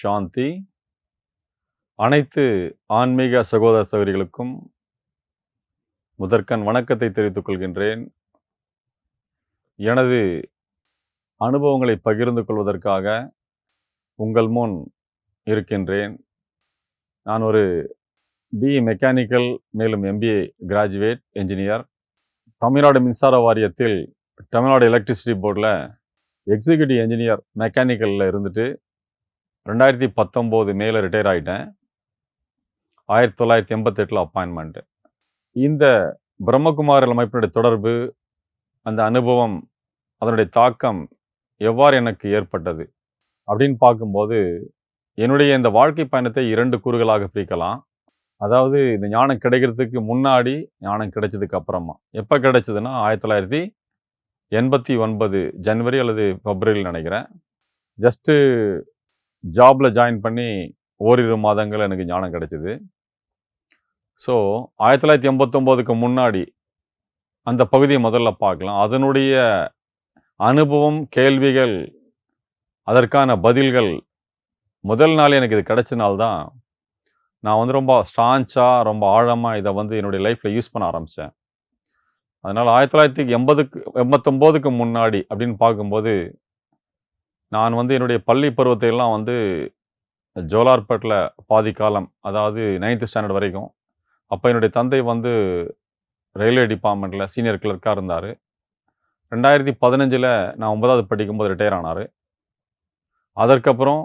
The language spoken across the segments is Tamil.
சாந்தி. அனைத்து ஆன்மீக சகோதர சகோதரிகளுக்கும் முதற்கண் வணக்கத்தை தெரிவித்துக் கொள்கின்றேன். எனது அனுபவங்களை பகிர்ந்து கொள்வதற்காக உங்கள் முன் இருக்கின்றேன். நான் ஒரு பிஇ மெக்கானிக்கல் மேலும் எம்பிஏ கிராஜுவேட் என்ஜினியர் தமிழ்நாடு மின்சார வாரியத்தில் தமிழ்நாடு எலக்ட்ரிசிட்டி போர்டில் எக்ஸிக்யூட்டிவ் என்ஜினியர் மெக்கானிக்கலில் இருந்துட்டு ரெண்டாயிரத்தி பத்தொம்போது மேலே ரிட்டையர் ஆகிட்டேன் ஆயிரத்தி தொள்ளாயிரத்தி எண்பத்தெட்டில் அப்பாயின்மெண்ட்டு இந்த பிரம்மகுமார் அமைப்பினுடைய தொடர்பு அந்த அனுபவம் அதனுடைய தாக்கம் எவ்வாறு எனக்கு ஏற்பட்டது அப்படின்னு பார்க்கும்போது என்னுடைய இந்த வாழ்க்கை பயணத்தை இரண்டு கூறுகளாக பிரிக்கலாம். அதாவது இந்த ஞானம் கிடைக்கிறதுக்கு முன்னாடி ஞானம் கிடைச்சதுக்கு அப்புறமா. எப்போ கிடைச்சதுன்னா ஆயிரத்தி தொள்ளாயிரத்தி எண்பத்தி ஒன்பது ஜனவரி அல்லது பிப்ரவரியில் நினைக்கிறேன். ஜஸ்ட்டு ஜாபில் ஜாயின் பண்ணி ஓரிரு மாதங்கள் எனக்கு ஞானம் கிடைச்சிது. ஸோ ஆயிரத்தி தொள்ளாயிரத்தி எண்பத்தொம்போதுக்கு முன்னாடி அந்த பகுதியை முதல்ல பார்க்கலாம். அதனுடைய அனுபவம் கேள்விகள் அதற்கான பதில்கள் முதல் நாள் எனக்கு இது கிடைச்சனால்தான் நான் வந்து ரொம்ப ஸ்டான்ச்சாக ரொம்ப ஆழமாக இதை வந்து என்னுடைய லைஃப்பில் யூஸ் பண்ண ஆரம்பித்தேன் அதனால் ஆயிரத்தி தொள்ளாயிரத்தி எண்பதுக்கு எண்பத்தொம்போதுக்கு முன்னாடி அப்படின்னு பார்க்கும்போது நான் வந்து என்னுடைய பள்ளி பருவத்தையெல்லாம் வந்து ஜோலார்பேட்டில் பாதி காலம் அதாவது நைன்த்து ஸ்டாண்டர்ட் வரைக்கும். அப்போ என்னுடைய தந்தை வந்து ரயில்வே டிபார்ட்மெண்ட்டில் சீனியர் கிளர்க்காக இருந்தார். ரெண்டாயிரத்தி பதினஞ்சில் நான் ஒன்பதாவது படிக்கும்போது ரிட்டையர் ஆனார். அதற்கப்புறம்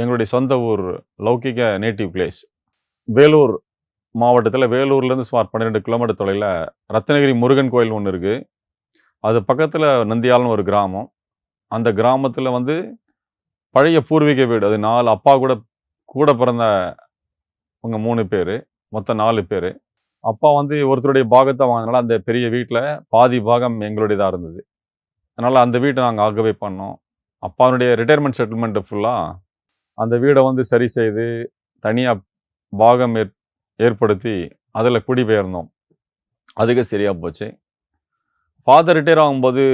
எங்களுடைய சொந்த ஊர் லௌகிக நேட்டிவ் பிளேஸ் வேலூர் மாவட்டத்தில் வேலூர்லேருந்து சுமார் பன்னிரெண்டு கிலோமீட்டர் தொலைவில் ரத்னகிரி முருகன் கோயில் ஒன்று இருக்குது அது பக்கத்தில் நந்தியால்னு ஒரு கிராமம். அந்த கிராமத்தில் வந்து பழைய பூர்வீக வீடு. அது நாலு அப்பா கூட கூட பிறந்த அவங்க மூணு பேர். மொத்தம் நாலு பேர். அப்பா வந்து ஒருத்தருடைய பாகத்தை வாங்கினால அந்த பெரிய வீட்டில் பாதி பாகம் எங்களுடையதாக இருந்தது. அதனால் அந்த வீட்டை நாங்கள் ஆகவே பண்ணோம். அப்பாவுடைய ரிட்டையர்மெண்ட் செட்டில்மெண்ட்டு ஃபுல்லாக அந்த வீடை வந்து சரி செய்து தனியாக பாகம் ஏற் ஏற்படுத்தி அதில் குடிபெயர்ந்தோம். அதுக்கு சரியாக போச்சு. ஃபாதர் ரிட்டையர் ஆகும்போது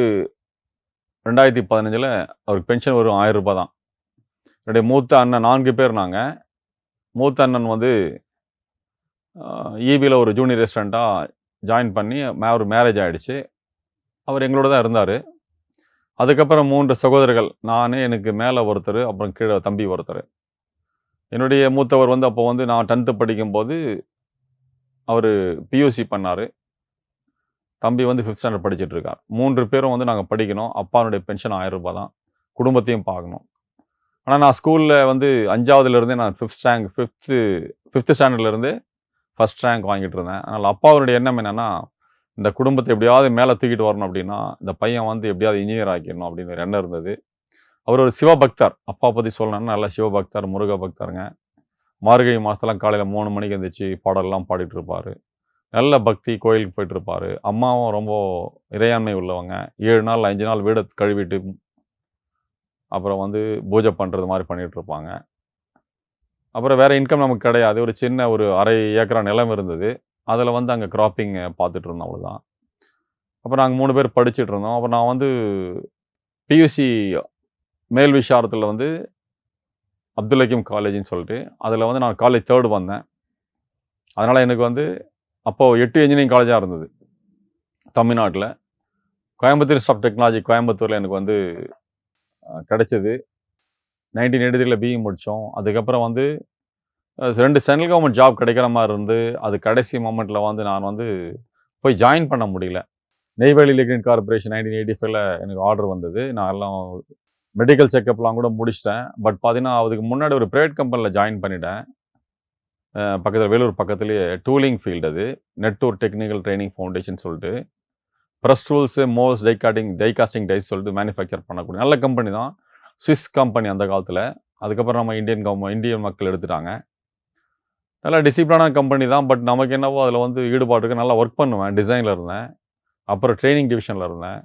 ரெண்டாயிரத்தி பதினஞ்சில் அவருக்கு பென்ஷன் வரும் ஆயிரம் ரூபாய் தான். என்னுடைய மூத்த அண்ணன் நான்கு பேர் நாங்கள் மூத்த அண்ணன் வந்து ஈபியில் ஒரு ஜூனியர் ரெஸ்டாரண்ட்டாக ஜாயின் பண்ணி மே ஒரு மேரேஜ் ஆகிடுச்சு அவர் எங்களோட தான் இருந்தார். அதுக்கப்புறம் மூன்று சகோதரர்கள் நான் எனக்கு மேலே ஒருத்தர் அப்புறம் கீழே தம்பி ஒருத்தர். என்னுடைய மூத்தவர் வந்து அப்போ வந்து நான் டென்த்து படிக்கும்போது அவர் பியூசி பண்ணார். தம்பி வந்து ஃபிஃப்த் ஸ்டாண்டர்ட் படிச்சுட்டு இருக்கார் மூன்று பேரும் வந்து நாங்கள் படிக்கணும். அப்பாவுடைய பென்ஷன் ஆயிரம் ரூபாய் தான். குடும்பத்தையும் பார்க்கணும். ஆனால் நான் ஸ்கூலில் வந்து அஞ்சாவதுலேருந்தே நான் ஃபிஃப்த் ரேங்க் ஃபிஃப்த்து ஃபிஃப்த்து ஸ்டாண்டர்ட்லேருந்து ஃபஸ்ட் ரேங்க் வாங்கிட்டு இருந்தேன். அதனால் அப்பாவுடைய எண்ணம் என்னென்னா இந்த குடும்பத்தை எப்படியாவது மேலே தூக்கிட்டு வரணும் அப்படின்னா இந்த பையன் வந்து எப்படியாவது இன்ஜினியர் ஆக்கிடணும் அப்படின்னு ஒரு எண்ணம் இருந்தது. அவர் ஒரு சிவபக்தர். அப்பா பற்றி சொல்லணும்னா நல்ல சிவபக்தர் முருக பக்தருங்க மார்கழி மாதத்தெல்லாம் காலையில் மூணு மணிக்கு எழுந்திரிச்சு பாடல்லாம் பாடிட்டு இருப்பார். நல்ல பக்தி கோயிலுக்கு போயிட்டுருப்பார். அம்மாவும் ரொம்ப இறையாண்மை உள்ளவங்க. ஏழு நாள் அஞ்சு நாள் வீடை கழுவிட்டு அப்புறம் வந்து பூஜை பண்ணுறது மாதிரி பண்ணிகிட்ருப்பாங்க அப்புறம் வேறு இன்கம் நமக்கு கிடையாது. ஒரு சின்ன ஒரு அரை ஏக்கரா நிலம் இருந்தது. அதில் வந்து அங்கே கிராப்பிங் பார்த்துட்டு இருந்தோம் அவ்வளோதான் அப்புறம் நாங்கள் மூணு பேர் படிச்சுட்டு இருந்தோம். அப்புறம் நான் வந்து பியூசி மேல் விஷாரத்தில் வந்து அப்துல் ஹக்கீம் காலேஜ்னு சொல்லிட்டு அதில் வந்து நான் காலேஜ் தேர்டு வந்தேன். அதனால் எனக்கு வந்து அப்போது எட்டு இன்ஜினியரிங் காலேஜாக இருந்தது. தமிழ்நாட்டில். கோயம்புத்தூர் ஆஃப் டெக்னாலஜி கோயம்புத்தூரில் எனக்கு வந்து அஹ், கிடைச்சது. நைன்டீன் எயிட்டி த்ரீல பிஇ முடித்தோம் அதுக்கப்புறம் வந்து ரெண்டு சென்ட்ரல் கவர்மெண்ட் ஜாப் கிடைக்கிற மாதிரி இருந்து அது கடைசி மூமெண்ட்டில் வந்து நான் வந்து போய் ஜாயின் பண்ண முடியல. Neyveli lignite corporation nineteen eighty ஃபைவ்ல எனக்கு ஆர்டர் வந்தது. நான் எல்லாம் மெடிக்கல் செக்கப்லாம் கூட முடிச்சிட்டேன். பட் பார்த்தீங்கன்னா அதுக்கு முன்னாடி ஒரு ப்ரைவேட் கம்பெனியில் ஜாயின் பண்ணிட்டேன். பக்கத்தில் வேலூர் பக்கத்துலேயே டூலிங் ஃபீல்டு அது. நெட்டூர் டெக்னிக்கல் ட்ரைனிங் ஃபவுண்டேஷன் சொல்லிட்டு. ப்ரெஸ் டூல்ஸு மோஸ் die cutting die casting die casting dies சொல்லிட்டு மேனுஃபேக்சர் பண்ணக்கூடிய நல்ல கம்பெனி தான். ஸ்விஸ் கம்பெனி அந்த காலத்தில். அதுக்கப்புறம் நம்ம இந்தியன் கவர்மெண்ட் இந்தியன் மக்கள் எடுத்துட்டாங்க. நல்லா டிசிப்ளினான கம்பெனி தான். பட் நமக்கு என்னவோ அதில் வந்து ஈடுபாடு இருக்குது நல்லா ஒர்க் பண்ணுவேன். டிசைனில் இருந்தேன். அப்புறம் ட்ரைனிங் டிவிஷனில் இருந்தேன்.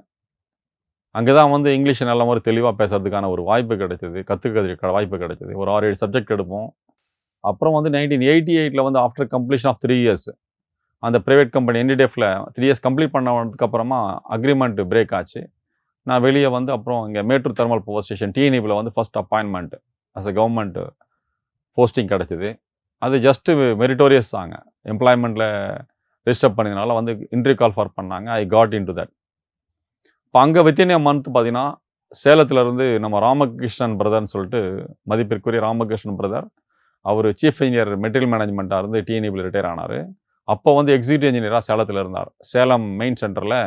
அங்கே தான் வந்து இங்கிலீஷ் நல்ல மாதிரி தெளிவாக பேசுகிறதுக்கான ஒரு வாய்ப்பு கிடைச்சிது. கற்றுக்கிறதுக்கு வாய்ப்பு கிடைச்சிது. ஒரு ஆறு ஏழு சப்ஜெக்ட் எடுப்போம். அப்புறம் வந்து நைன்டீன் எயிட்டி எயிட்டில் வந்து after completion of three years அந்த ப்ரைவேட் கம்பெனி என்டிடெஃபில் த்ரீ இயர்ஸ் கம்ப்ளீட் பண்ணதுக்கு அப்புறமா அக்ரிமெண்ட் பிரேக் ஆச்சு. நான் வெளியே வந்து அப்புறம் இங்கே மேட்டூர் தெர்மல் பவர் ஸ்டேஷன் டிஎன்இபியில் வந்து first appointment as a government posting கிடச்சிது. அது ஜஸ்ட்டு மெரிட்டோரியஸ் தாங்க. எம்ப்ளாய்மெண்ட்டில் ரிஜிஸ்டர் பண்ணதுனால வந்து இன்டர்வியூ கால் ஃபார் பண்ணாங்க. I got in to that இப்போ அங்கே வித்தின் மந்த் பார்த்தீங்கன்னா சேலத்துல இருந்து நம்ம ராமகிருஷ்ணன் பிரதர்னு சொல்லிட்டு மதிப்பிற்குரிய ராமகிருஷ்ணன் பிரதர் அவர் சீஃப் இன்ஜினியர் மெட்டீரியல் மேனேஜ்மெண்ட்டாக இருந்து டிஎன்இபியில் ரிட்டையர் ஆனார். அப்போ வந்து எக்ஸிக்யூட்டிவ் இன்ஜினியராக சேலத்தில் இருந்தார். சேலம் மெயின் சென்டரில்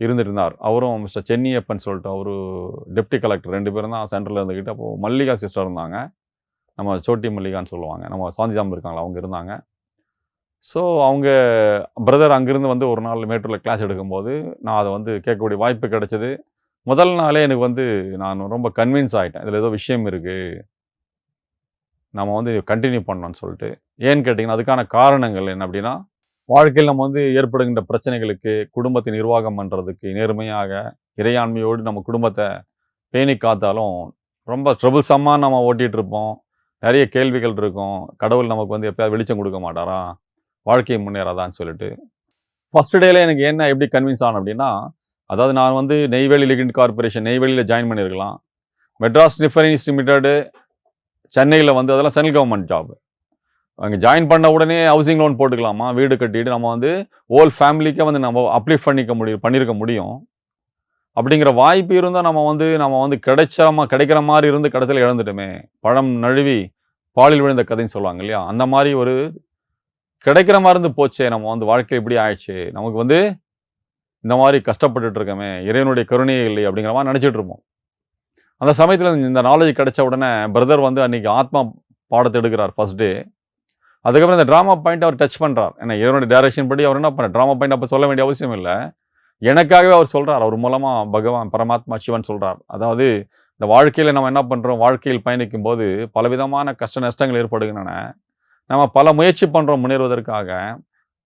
இருந்துட்டு இருந்தார் அவரும் மிஸ்டர் சென்னியப்பன் சொல்லிட்டு அவரு டெப்டி கலெக்டர் ரெண்டு பேரும் தான் சென்டரில் இருந்துக்கிட்டு அப்போ மல்லிகா சிஸ்டர் இருந்தாங்க. நம்ம சோட்டி மல்லிகான்னு சொல்லுவாங்க. நம்ம சாந்திதாம் இருக்காங்களா அவங்க இருந்தாங்க. ஸோ அவங்க பிரதர் அங்கேருந்து வந்து ஒரு நாள் மேட்டூரில் கிளாஸ் எடுக்கும்போது நான் அதை வந்து கேட்கக்கூடிய வாய்ப்பு கிடைச்சது. முதல் நாளே எனக்கு வந்து நான் ரொம்ப கன்வின்ஸ் ஆகிட்டேன் இதில் ஏதோ விஷயம் இருக்குது நம்ம வந்து கண்டினியூ பண்ணணும்னு சொல்லிட்டு. ஏன்னு கேட்டிங்கன்னா அதுக்கான காரணங்கள் என்ன அப்படின்னா வாழ்க்கையில் நம்ம வந்து ஏற்படுகின்ற பிரச்சனைகளுக்கு குடும்பத்தை நிர்வாகம் பண்ணுறதுக்கு நேர்மையாக இறையாண்மையோடு நம்ம குடும்பத்தை பேணி காத்தாலும் ரொம்ப ட்ரபிள்ஸம்மாக நம்ம ஓட்டிகிட்டு இருப்போம். நிறைய கேள்விகள் இருக்கும். கடவுள் நமக்கு வந்து எப்பயாவது வெளிச்சம் கொடுக்க மாட்டாரா? வாழ்க்கையை முன்னேறாதான்னு சொல்லிட்டு. ஃபஸ்ட் டேல எனக்கு என்ன எப்படி கன்வின்ஸ் ஆனேன் அப்படின்னா அதாவது நான் வந்து நெய்வேலி லிகிண்ட் கார்பரேஷன் நெய்வேலியில் ஜாயின் பண்ணியிருக்கலாம். மெட்ராஸ் ரிஃபைனிஸ் லிமிடெடு சென்னையில் வந்து அதெல்லாம் சென்ட்ரல் கவர்மெண்ட் ஜாப் அங்கே ஜாயின் பண்ண உடனே ஹவுசிங் லோன் போட்டுக்கலாமா? வீடு கட்டிட்டு நம்ம வந்து ஹோல் ஃபேமிலிக்கே வந்து நம்ம அப்ளிஃப்ட் பண்ணிக்க முடியும் பண்ணியிருக்க முடியும். அப்படிங்கிற வாய்ப்பு இருந்தால் நம்ம வந்து நம்ம வந்து கிடைச்சாம கிடைக்கிற மாதிரி இருந்து கடைசியில் இழந்துட்டோமே. பழம் நழுவி பாலில் விழுந்த கதைன்னு சொல்லுவாங்க இல்லையா? அந்த மாதிரி ஒரு கிடைக்கிற மாதிரி இருந்து போச்சே நம்ம வந்து வாழ்க்கை இப்படி ஆயிடுச்சு. நமக்கு வந்து இந்த மாதிரி கஷ்டப்பட்டுட்டு இருக்கோமே இறைவனுடைய கருணையே இல்லை அப்படிங்கிற மாதிரி நினச்சிட்டு இருப்போம். அந்த சமயத்தில் இந்த நாலேஜ் கிடைச்ச உடனே பிரதர் வந்து அன்றைக்கி ஆத்மா பாடத்தை எடுக்கிறார் ஃபஸ்ட் டே அதுக்கப்புறம் இந்த ட்ராமா பாயிண்ட் அவர் டச் பண்ணுறார் ஏன்னா இவருடைய டைரக்ஷன் படி அவர் என்ன பண்ண ட்ராமா பாயிண்ட் அப்போ சொல்ல வேண்டிய அவசியம் இல்லை. எனக்காகவே அவர் சொல்கிறார் அவர் மூலமாக பகவான் பரமாத்மா சிவன் சொல்கிறார் அதாவது இந்த வாழ்க்கையில் நம்ம என்ன பண்ணுறோம் வாழ்க்கையில் பயணிக்கும் போது பலவிதமான கஷ்ட நஷ்டங்கள் ஏற்படுகின்றன. நம்ம பல முயற்சி பண்ணுறோம் முன்னேறுவதற்காக.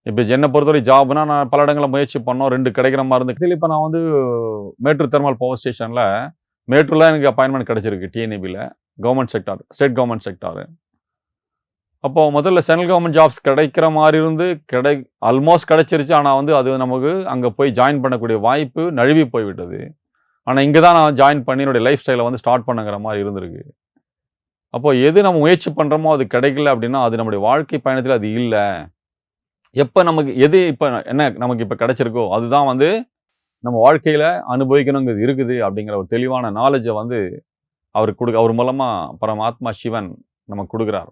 இப்போ என்னை பொறுத்தவரை ஜாப்னா நான் பல இடங்களில் முயற்சி பண்ணோம். ரெண்டு கிடைக்கிற மாதிரி இருந்து இப்போ நான் வந்து மேட்டூர் தெர்மல் பவர் ஸ்டேஷனில் மேட்டூரில் எனக்கு அப்பாயின்மெண்ட் கிடைச்சிருக்கு டிஎன்இபியில் government sector state government sector அப்போது முதல்ல சென்ட்ரல் கவர்மெண்ட் ஜாப்ஸ் கிடைக்கிற மாதிரி இருந்து கிடை ஆல்மோஸ்ட் கிடச்சிருச்சு. ஆனால் வந்து அது நமக்கு அங்கே போய் ஜாயின் பண்ணக்கூடிய வாய்ப்பு நழுவி போய்விட்டது. ஆனால் இங்கே தான் நான் ஜாயின் பண்ணி என்னுடைய லைஃப் ஸ்டைலை வந்து ஸ்டார்ட் பண்ணுங்கிற மாதிரி இருந்திருக்கு. அப்போ எது நம்ம முயற்சி பண்ணுறோமோ அது கிடைக்கல அப்படின்னா அது நம்முடைய வாழ்க்கை பயணத்தில் அது இல்லை. எப்போ நமக்கு எது இப்போ என்ன நமக்கு இப்போ கிடச்சிருக்கோ அதுதான் வந்து நம்ம வாழ்க்கையில் அனுபவிக்கணுங்கிறது இருக்குது அப்படிங்கிற ஒரு தெளிவான நாலேஜை வந்து அவர் கொடுக்க அவர் மூலமாக பரமாத்மா சிவன் நமக்கு கொடுக்குறார்.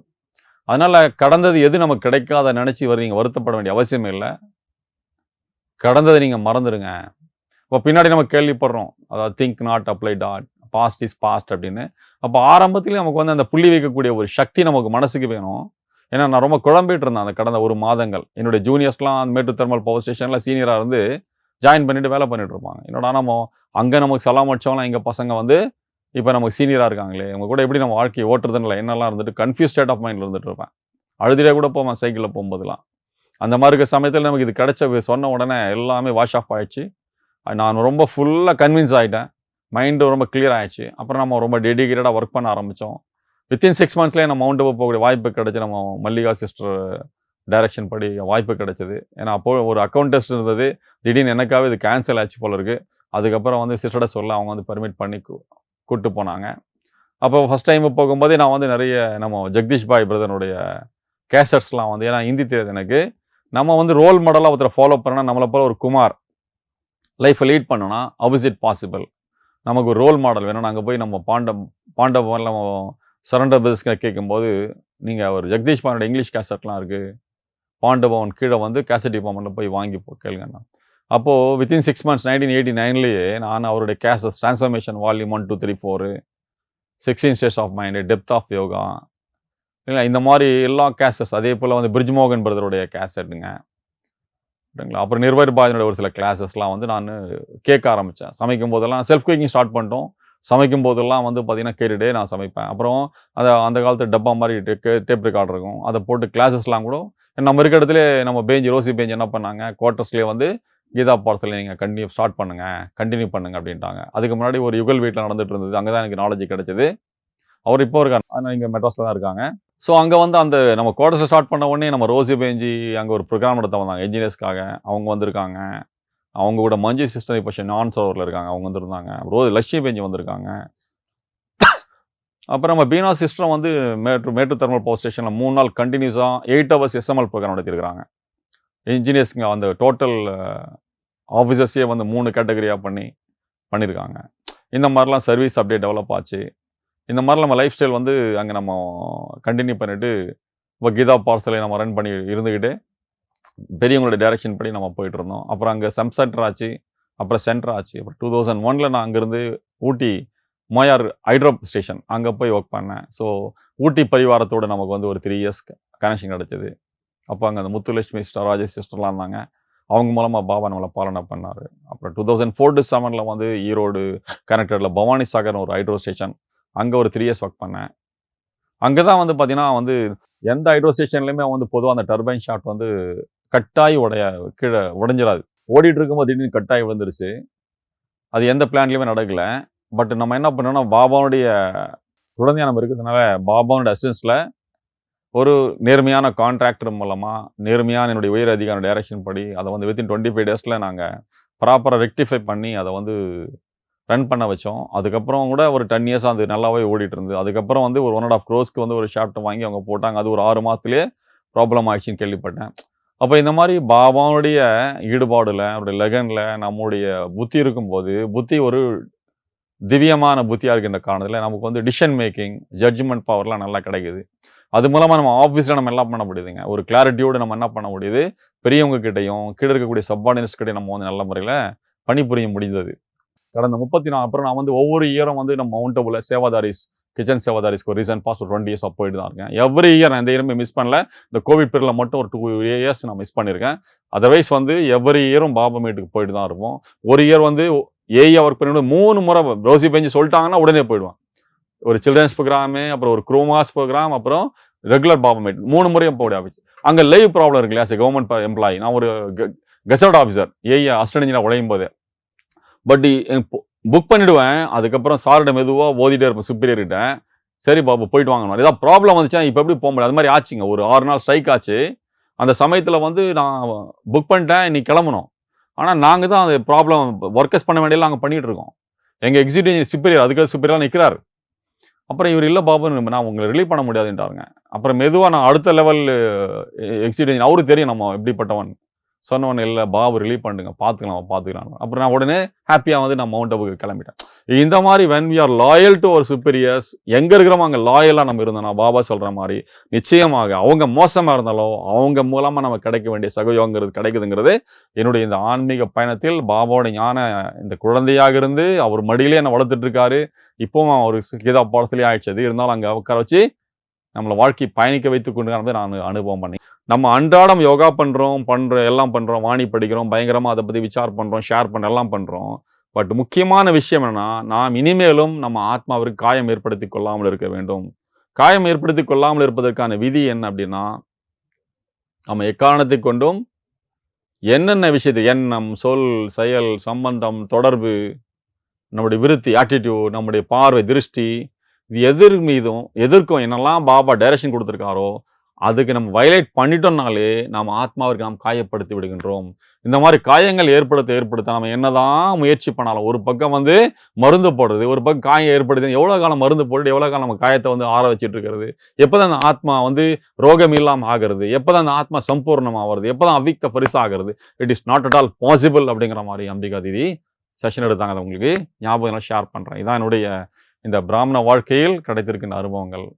அதனால் கடந்தது எது நமக்கு கிடைக்காத நினச்சி வர நீங்கள் வருத்தப்பட வேண்டிய அவசியம் இல்லை. கடந்ததை நீங்கள் மறந்துடுங்க இப்போ பின்னாடி நம்ம கேள்விப்படுறோம் அதாவது think not apply that past is past அப்படின்னு. அப்போ ஆரம்பத்துலேயே நமக்கு வந்து அந்த புள்ளி வைக்கக்கூடிய ஒரு சக்தி நமக்கு மனசுக்கு வேணும். ஏன்னா நான் ரொம்ப குழம்பிட்டு இருந்தேன் அந்த கடந்த ஒரு மாதங்கள். என்னுடைய ஜூனியர்ஸ்லாம் அந்த மேட்டூர் தெர்மல் பவர் ஸ்டேஷனில் சீனியராக இருந்து ஜாயின் பண்ணிட்டு வேலை பண்ணிட்டு இருப்பாங்க. என்னடா நம்ம அங்கே நமக்கு சலாம் அடிச்சவங்களாம் எங்கள் பசங்க வந்து இப்போ நமக்கு சீனியராக இருக்காங்களே? அவங்க கூட எப்படி நம்ம வாழ்க்கையை ஓட்டுறதுன்னு என்னெல்லாம் இருந்துட்டு கன்ஃபியூஸ் ஸ்டேட் ஆஃப் மைண்டில் இருந்துட்டு இருப்பேன். அழுதிலே கூட போவேன் சைக்கிளில் போகும்போதெல்லாம். அந்த மாதிரி இருக்க சமயத்தில் நமக்கு இது கிடைச்ச சொன்ன உடனே எல்லாமே வாஷ் ஆஃப் ஆயிடுச்சு. நான் ரொம்ப ஃபுல்லாக கன்வின்ஸ் ஆகிட்டேன் மைண்டு ரொம்ப கிளியர் ஆயிடுச்சு. அப்புறம் நம்ம ரொம்ப டெடிக்கேட்டடாக ஒர்க் பண்ண ஆரம்பித்தோம் வித்தின் சிக்ஸ் மந்த்ஸ்லேயே நம்ம மவுண்ட் போகக்கூடிய வாய்ப்பு கிடைச்சி. நம்ம மல்லிகா சிஸ்டர் டைரக்ஷன் படி வாய்ப்பு கிடைச்சது. ஏன்னா அப்போ ஒரு அக்கௌண்ட் டெஸ்ட் இருந்தது. திடீர்னு எனக்காகவே இது கேன்சல் ஆச்சு போல இருக்குது அதுக்கப்புறம் வந்து சிஸ்டர்ட சொல்ல அவங்க வந்து பர்மிட் பண்ணி கூப்பிட்டு போனாங்க. அப்போ ஃபஸ்ட் டைம் போகும்போதே நான் வந்து நிறைய நம்ம ஜெகதீஷ் பாய் பிரதனுடைய கேசட்ஸ்லாம் வந்து ஏன்னா ஹிந்தி தெரியாது எனக்கு. நம்ம வந்து ரோல் மாடலாக ஒருத்தரை ஃபாலோ பண்ணோன்னா நம்மளை போல ஒரு குமார் லைஃப்பை லீட் பண்ணோன்னா ஹவ் இட் பாசிபிள் நமக்கு ஒரு ரோல் மாடல் வேணும். நாங்கள் போய் நம்ம பாண்டம் பாண்டவரில் நம்ம சரண்டர் பிஸ்க கேட்கும்போது நீங்கள் ஒரு ஜெகதீஷ் பானோட இங்கிலீஷ் கேசட்லாம் இருக்குது பாண்டவன் கீழே வந்து கேசட் டிபார்ட்மெண்ட்டில் போய் வாங்கி போ கேளுங்கண்ணா அப்போது within six months nineteen eighty நைன்லேயே நான் அவருடைய cases transformation volume one two three four sixteen states of mind depth of yoga இல்லைங்களா இந்த மாதிரி எல்லா கேசஸ் அதே போல் வந்து பிரிஜ் மோகன் பிரதருடைய கேசட்டுங்க சரிங்களா அப்புறம் நிர்வர் பாஜனுடைய ஒரு சில கிளாஸஸ்லாம் வந்து நான் கேட்க ஆரம்பித்தேன் சமைக்கும் போதெல்லாம் செல்ஃப் குக்கிங் ஸ்டார்ட் பண்ணிட்டோம். சமைக்கும் போதெல்லாம் வந்து பார்த்திங்கன்னா கேட்டுகிட்டே நான் சமைப்பேன். அப்புறம் அதை அந்த காலத்து டப்பா மாதிரி டேப் ரெக்கார்ட் இருக்கும். அதை போட்டு கிளாஸஸ்லாம் கூட நம்ம இருக்க இடத்துல நம்ம பேஞ்சு ரோசி பேஞ்சு என்ன பண்ணாங்க? குவார்ட்டர்ஸ்லேயே வந்து கீதா பாடத்தில் நீங்கள் கண்டினியூ ஸ்டார்ட் பண்ணுங்க கண்டினியூ பண்ணுங்க அப்படின்ட்டாங்க. அதுக்கு முன்னாடி ஒரு யுகல் வீட்டில் நடந்துட்டு இருந்தது. அங்கே தான் எனக்கு நாலேஜ் கிடைச்சது. அவர் இப்போ இருக்கார். ஆனால் இங்கே மெட்ராஸில் தான் இருக்காங்க. ஸோ அங்கே வந்து அந்த நம்ம குவார்ட்டர்ஸில் ஸ்டார்ட் பண்ண உடனே நம்ம ரோசி பேஞ்சி அங்கே ஒரு ப்ரோக்ராம் நடத்த வந்தாங்க. என்ஜினியர்ஸ்க்காக அவங்க வந்திருக்காங்க. அவங்க கூட மஞ்சு சிஸ்டர் இப்போ நான் சோவரில் இருக்காங்க. அவங்க வந்திருந்தாங்க. ரோஸ் லட்சுமி பேஞ்சு வந்திருக்காங்க. அப்புறம் நம்ம பீனா சிஸ்டம் வந்து மேட்ரு மேட்டு தெர்மல் பவர் ஸ்டேஷனில் மூணு நாள் கண்டினியூஸாக எயிட் ஹவர்ஸ் எஸ்எம்எல் ப்ரோக்ராம் நடத்திருக்காங்க இன்ஜினியர்ஸ்ங்க அந்த டோட்டல் ஆஃபீஸர்ஸே uh, வந்து மூணு கேட்டகரியாக பண்ணி பண்ணியிருக்காங்க இந்த மாதிரிலாம் சர்வீஸ் அப்படியே டெவலப் ஆச்சு. இந்த மாதிரி நம்ம லைஃப் ஸ்டைல் வந்து அங்கே நம்ம கண்டினியூ பண்ணிவிட்டு இப்போ கீதா பார்சலை நம்ம ரன் பண்ணி இருந்துக்கிட்டு பெரியவங்களோட டைரக்ஷன் படி நம்ம போயிட்டு இருந்தோம். அப்புறம் அங்கே சம் சென்டர் ஆச்சு. அப்புறம் சென்டர் ஆச்சு. அப்புறம் டூ தௌசண்ட் ஒனில் நான் அங்கேருந்து ஊட்டி மோயார் ஹைட்ரோ ஸ்டேஷன். அங்கே போய் ஒர்க் பண்ணேன். ஸோ ஊட்டி பரிவாரத்தோட நமக்கு வந்து ஒரு த்ரீ இயர்ஸ் கனெக்ஷன் கிடச்சிது. அப்போ அங்கே அந்த முத்துலட்சுமி சிஸ்டர் ராஜேஷ் சிஸ்டர்லாம் இருந்தாங்க. அவங்க மூலமாக பாபா நம்மளை பாலனை பண்ணார். அப்புறம் டூ தௌசண்ட் ஃபோர் டு செவனில் வந்து ஈரோடு கனெக்டடில் பவானி சாகர்னு ஒரு ஹைட்ரோ ஸ்டேஷன் அங்கே ஒரு த்ரீ இயர்ஸ் ஒர்க் பண்ணேன். அங்கே தான் வந்து பார்த்தீங்கன்னா வந்து எந்த ஹைட்ரோ ஸ்டேஷன்லையுமே வந்து பொதுவாக அந்த டர்பைன் ஷாட் வந்து கட்டாயி உடைய கீழே உடஞ்சிடாது ஓடிட்டு இருக்கும்போது திடீர்னு கட்டாயி விழுந்துருச்சு. அது எந்த பிளான்லையுமே நடக்கலை. பட் நம்ம என்ன பண்ணோம்னா பாபாவுடைய குழந்தையா நம்ம இருக்கிறதுனால பாபாவுடைய அசிஸ்டன்ஸில் ஒரு நேர்மையான கான்ட்ராக்டர் மூலமாக நேர்மையான என்னுடைய உயர் அதிகார டைரக்ஷன் படி அதை வந்து வித்தின் டுவெண்ட்டி ஃபைவ் டேஸில் நாங்கள் ப்ராப்பராக ரெக்டிஃபை பண்ணி அதை வந்து ரன் பண்ண வச்சோம். அதுக்கப்புறம் கூட ஒரு டென் இயர்ஸ் அது நல்லாவே ஓடிட்டு இருந்து அதுக்கப்புறம் வந்து ஒரு ஒன் அண்ட் ஆஃப் க்ரோஸ்க்கு வந்து ஒரு ஷாப்ட் வாங்கி அவங்க போட்டாங்க. அது ஒரு ஆறு மாதத்துலேயே ப்ராப்ளம் ஆயிடுச்சுன்னு கேள்விப்பட்டேன். அப்போ இந்த மாதிரி பாபாவுடைய ஈடுபாடில் அவருடைய லெகனில் நம்முடைய புத்தி இருக்கும்போது புத்தி ஒரு திவ்யமான புத்தியாக இருக்கின்ற காரணத்தில் நமக்கு வந்து டிசிஷன் மேக்கிங் ஜட்ஜ்மெண்ட் பவர்லாம் நல்லா கிடைக்குது. அது மூலமாக நம்ம ஆஃபீஸில் நம்ம என்ன பண்ண முடியுதுங்க? ஒரு கிளாரிட்டியோடு நம்ம என்ன பண்ண முடியுது? பெரியவங்க கிட்டையும் கீழே இருக்கக்கூடிய சப்பார்டினேட்ஸ் கிட்டையும் நம்ம வந்து நல்ல முறையில் பணிபுரிய முடிந்தது. கடந்த முப்பத்தி நாலு அப்புறம் நான் வந்து ஒவ்வொரு இயரும் வந்து நம்ம மவுண்ட் சேவாதாரிஸ் கிச்சன் சேவாதாரிஸ்க்கு ஒரு ரீசன் பாஸ் ஒரு டுவெண்ட்டி இயர்ஸ் போயிட்டு தான் இருக்கேன். எவ்ரி இயர் நான் இந்த இயருமே மிஸ் பண்ணல. இந்த கோவிட் பீரியடில் மட்டும் ஒரு டூ இயர்ஸ் நான் மிஸ் பண்ணியிருக்கேன் அதர்வைஸ் வந்து எவ்ரி இயரும் பாபா மீட்டுக்கு போயிட்டு தான் இருப்போம். ஒரு இயர் வந்து ஏஐ ஒர்க் பண்ணிவிட்டு மூணு முறை ரோசி பெஞ்சு சொல்லிட்டாங்கன்னா உடனே போயிடுவேன். ஒரு சில்ட்ரன்ஸ் ப்ரோக்ராமு அப்புறம் ஒரு குரோமாஸ் ப்ரோக்ராம் அப்புறம் ரெகுலர் பாபா மூணு முறையும் போட ஆஃபீஸ் அங்கே லைவ் ப்ராப்ளம் இருக்கு இல்லையா? கவர்மெண்ட் எம்ப்ளாயி நான் ஒரு கெசட் ஆஃபீஸர் ஏஐ அஸ்டனிஜினா உழையும் போது. பட் புக் பண்ணிவிடுவேன் அதுக்கப்புறம் சாரிட மெதுவாக ஓதிட்டே இருப்பேன் சுப்பீரியர்கிட்ட சரி பாபு போயிட்டு வாங்கணும் ஏதாவது ப்ராப்ளம் வந்துச்சா இப்போ எப்படி போக முடியாது அது மாதிரி ஆச்சுங்க. ஒரு ஆறு நாள் ஸ்ட்ரைக் ஆச்சு. அந்த சமயத்தில் வந்து நான் புக் பண்ணிட்டேன். இன்னைக்கு கிளம்பணும். ஆனால் நாங்கள் தான் அந்த ப்ராப்ளம் ஒர்க்கர்ஸ் பண்ண வேண்டியெல்லாம் நாங்கள் பண்ணிட்டு இருக்கோம். எங்கள் எக்ஸிக்யூட்டிவ் சுப்பீரியர் அதுக்கு சுப்பீரியராக நிற்கிறார் அப்புறம் இவர் இல்லை பாபு நான் உங்களை ரிலீவ் பண்ண முடியாதுன்றாருங்க. அப்புறம் மெதுவாக நான் அடுத்த லெவல் எக்ஸிக்யூட்டிவ் அவருக்கு தெரியும் நம்ம எப்படிப்பட்டவன். சொன்னவன் இல்லை பாபு ரிலீவ் பண்ணுங்க பார்த்துக்கலாம் பார்த்துக்கலாம் அப்புறம் நான் உடனே ஹாப்பியாக வந்து நான் மவுண்ட் அபுக்கு கிளம்பிட்டேன். இந்த மாதிரி when we are loyal to our superiors எங்கே இருக்கிறோமோ அங்கே லாயலாக நம்ம இருந்தோம் பாபா சொல்கிற மாதிரி நிச்சயமாக அவங்க மோசமாக இருந்தாலும் அவங்க மூலமாக நம்ம கிடைக்க வேண்டிய சகயோங்கிறது கிடைக்குதுங்கிறது என்னுடைய இந்த ஆன்மீக பயணத்தில் பாபாவோட ஞான இந்த குழந்தையாக இருந்து அவர் மடியிலே என்னை வளர்த்துட்டு இருக்காரு. இப்போவும் அவர் கீதா பாடத்துலேயே ஆயிடுச்சது இருந்தாலும் அங்கே உட்கார வச்சு நம்மளை வாழ்க்கை பயணிக்க வைத்து கொண்டு நான் அனுபவம் பண்ணி. நம்ம அன்றாடம் யோகா பண்ணுறோம் பண்ணுற எல்லாம் பண்ணுறோம் வாணி படிக்கிறோம் பயங்கரமாக அதை பற்றி விசார் பண்ணுறோம் ஷேர் பண்ண எல்லாம் பண்ணுறோம் பட் முக்கியமான விஷயம் என்னென்னா நாம் இனிமேலும் நம்ம ஆத்மாவிற்கு காயம் ஏற்படுத்தி கொள்ளாமல் இருக்க வேண்டும். காயம் ஏற்படுத்தி கொள்ளாமல் இருப்பதற்கான விதி என்ன அப்படின்னா நம்ம எக்காரணத்தை கொண்டும் என்னென்ன விஷயத்து எண்ணம் சொல் செயல் சம்பந்தம் தொடர்பு நம்முடைய விருத்தி ஆட்டிடியூட் நம்முடைய பார்வை திருஷ்டி இது எதிர் மீதும் எதிர்க்கும் என்னெல்லாம் பாபா டைரக்ஷன் கொடுத்துருக்காரோ அதுக்கு நம்ம வயலேட் பண்ணிட்டோம்னாலே நாம் ஆத்மாவிற்கு நாம் காயப்படுத்தி விடுகின்றோம். இந்த மாதிரி காயங்கள் ஏற்படுத்த ஏற்படுத்த நம்ம என்னதான் முயற்சி பண்ணாலும் ஒரு பக்கம் வந்து மருந்து போடுறது ஒரு பக்கம் காயம் ஏற்படுது எவ்வளோ காலம் மருந்து போட்டு எவ்வளோ காலம் நம்ம காயத்தை வந்து ஆற வச்சுட்டு இருக்கிறது எப்போதான் அந்த ஆத்மா வந்து ரோகம் இல்லாமல் ஆகிறது எப்போதான் அந்த ஆத்மா சம்பூர்ணம் ஆகிறது எப்போதான் அவ்விக்த பரிசாகிறது it is not at all possible அப்படிங்கிற மாதிரி அம்பிகா தீதி செஷன் எடுத்தாங்க அதை உங்களுக்கு ஞாபகம் ஷேர் பண்ணுறேன் இதான் என்னுடைய இந்த பிராமண வாழ்க்கையில் கிடைத்திருக்கின்ற அனுபவங்கள்.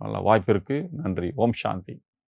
நல்ல வாய்ப்பிற்கு நன்றி. ஓம் சாந்தி.